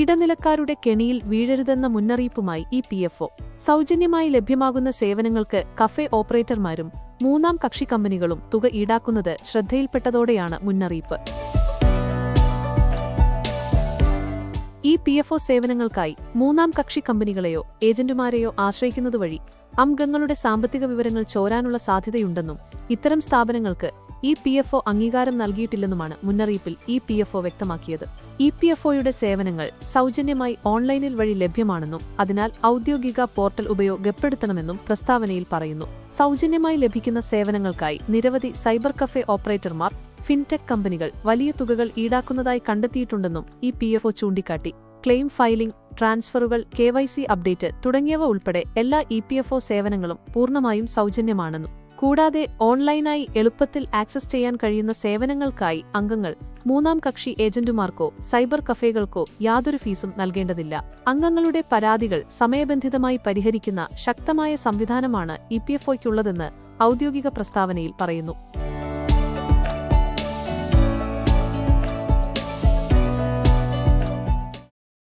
ഇടനിലക്കാരുടെ കെണിയിൽ വീഴരുതെന്ന മുന്നറിയിപ്പുമായി E P F O. സൗജന്യമായി ലഭ്യമാകുന്ന സേവനങ്ങൾക്ക് കഫേ ഓപ്പറേറ്റർമാരും മൂന്നാം കക്ഷി കമ്പനികളും തുക ഈടാക്കുന്നത് ശ്രദ്ധയിൽപ്പെട്ടതോടെയാണ് മുന്നറിയിപ്പ്. ഇ പി എഫ് ഒ സേവനങ്ങൾക്കായി മൂന്നാം കക്ഷി കമ്പനികളെയോ ഏജന്റുമാരെയോ ആശ്രയിക്കുന്നത് വഴി അംഗങ്ങളുടെ സാമ്പത്തിക വിവരങ്ങൾ ചോരാനുള്ള സാധ്യതയുണ്ടെന്നും ഇത്തരം സ്ഥാപനങ്ങൾക്ക് ഇ പി എഫ് ഒ അംഗീകാരം നൽകിയിട്ടില്ലെന്നുമാണ് മുന്നറിയിപ്പിൽ ഇ പി എഫ് ഒ വ്യക്തമാക്കിയത്. ഇ പി എഫ് ഒയുടെ സേവനങ്ങൾ സൗജന്യമായി ഓൺലൈനിൽ വഴി ലഭ്യമാണെന്നും അതിനാൽ ഔദ്യോഗിക പോർട്ടൽ ഉപയോഗപ്പെടുത്തണമെന്നും പ്രസ്താവനയിൽ പറയുന്നു. സൗജന്യമായി ലഭിക്കുന്ന സേവനങ്ങൾക്കായി നിരവധി സൈബർ കഫേ ഓപ്പറേറ്റർമാർ ഫിൻടെക് കമ്പനികൾ വലിയ തുകകൾ ഈടാക്കുന്നതായി കണ്ടെത്തിയിട്ടുണ്ടെന്നും ഇ പി എഫ് ഒ ചൂണ്ടിക്കാട്ടി. ക്ലെയിം ഫയലിംഗ് ട്രാൻസ്ഫറുകൾ കെ വൈ സി അപ്ഡേറ്റ് തുടങ്ങിയവ ഉൾപ്പെടെ എല്ലാ ഇ പി എഫ് ഒ സേവനങ്ങളും പൂർണമായും സൗജന്യമാണെന്നും കൂടാതെ ഓൺലൈനായി എളുപ്പത്തിൽ ആക്സസ് ചെയ്യാൻ കഴിയുന്ന സേവനങ്ങൾക്കായി അംഗങ്ങൾ മൂന്നാം കക്ഷി ഏജന്റുമാർക്കോ സൈബർ കഫേകൾക്കോ യാതൊരു ഫീസും നൽകേണ്ടതില്ല. അംഗങ്ങളുടെ പരാതികൾ സമയബന്ധിതമായി പരിഹരിക്കുന്ന ശക്തമായ സംവിധാനമാണ് ഇ പി എഫ് ഔദ്യോഗിക പ്രസ്താവനയിൽ പറയുന്നു.